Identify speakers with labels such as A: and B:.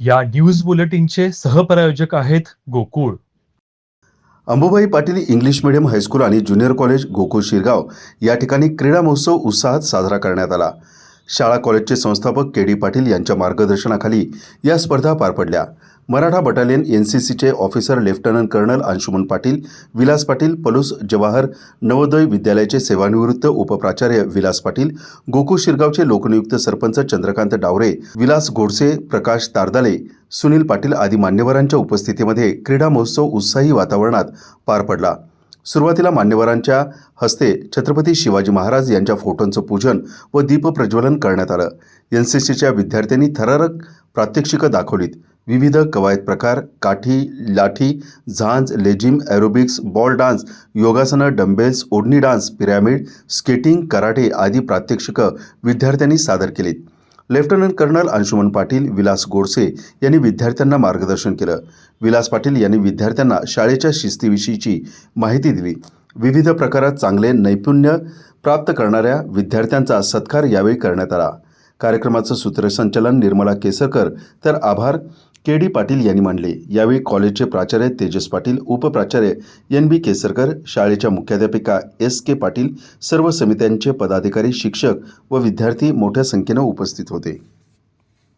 A: या न्यूज बुलेटिनचे सहप्रायोजक आहेत Gokul.
B: Ambubai Patil English medium high school आणि ज्युनियर कॉलेज गोकुळ शिरगाव या ठिकाणी क्रीडा महोत्सव उत्साहात साजरा करण्यात आला. शाळा कॉलेजचे संस्थापक के डी पाटील यांच्या मार्गदर्शनाखाली या स्पर्धा पार पडल्या. मराठा बटालियन एन सी सीचे officer lieutenant colonel Anshuman Patil Vilas Patil Palus Jawahar Navodaya विद्यालयाचे सेवानिवृत्त उपप्राचार्य विलास पाटील गोकुळ शिरगावचे लोकनियुक्त सरपंच चंद्रकांत डावरे विलास गोडसे प्रकाश तारदाले सुनील पाटील आदी मान्यवरांच्या उपस्थितीमध्ये क्रीडा महोत्सव उत्साही वातावरणात पार पडला. सुरुवातीला मान्यवरांच्या हस्ते छत्रपती शिवाजी महाराज यांच्या फोटोंचं पूजन व दीपप्रज्वलन करण्यात आलं. एन सी सीच्या विद्यार्थ्यांनी थरारक प्रात्यक्षिकं दाखवलीत. विविध कवायत प्रकार काठी लाठी झांज लेजिम ॲरोबिक्स बॉल डान्स योगासनं डंबेल्स ओढणी डान्स पिरॅमिड स्केटिंग कराटे आदी प्रात्यक्षिकं विद्यार्थ्यांनी सादर केलीत. लेफ्टनंट कर्नल अंशुमन पाटील विलास गोडसे यांनी विद्यार्थ्यांना मार्गदर्शन केलं. विलास पाटील यांनी विद्यार्थ्यांना शाळेच्या शिस्तीविषयीची माहिती दिली. विविध प्रकारात चांगले नैपुण्य प्राप्त करणाऱ्या विद्यार्थ्यांचा सत्कार यावेळी करण्यात आला. कार्यक्रमाचं सूत्रसंचालन निर्मला केसरकर तर आभार. के डी पाटील यांनी मानले यावेळी कॉलेजचे प्राचार्य तेजस पाटील उपप्राचार्य एन बी केसरकर शाळेच्या मुख्याध्यापिका एस के पाटील सर्व समित्यांचे पदाधिकारी शिक्षक व विद्यार्थी मोठ्या संख्येनं उपस्थित होते.